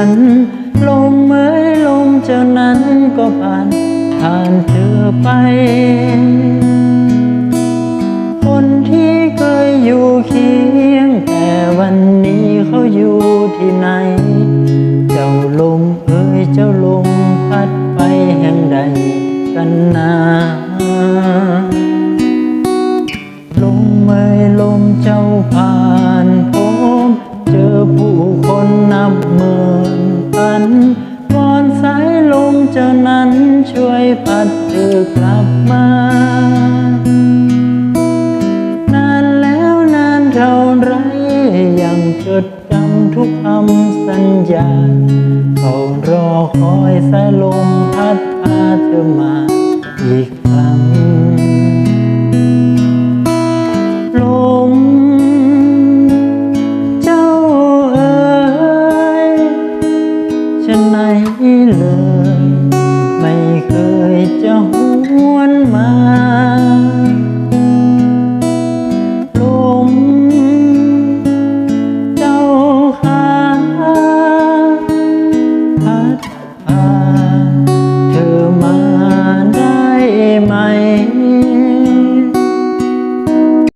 ัน ลมเมื่อลมจากนั้นก็ผ่านผ่านเธอไป คนที่เคยอยู่เคียง แต่วันนี้เขาอยู่ที่ไหน เจ้าลมเอ่ยเจ้าลมพัดไปแห่งใดกันนาลมเมยลมเจ้าผ่านผมเจอผู้คนนับมือ วอนสายลมเจ้านั้นช่วยพัดเธอกลับมา นานแล้วนานเท่าไรยังจดจำทุกคำสัญญาเฝ้ารอคอยสายลมพัดพาเธอมาอีก จะไหนเลย ไม่เคยจะหวนมาลมเจ้าหาพัดพาเธอมาได้ไหม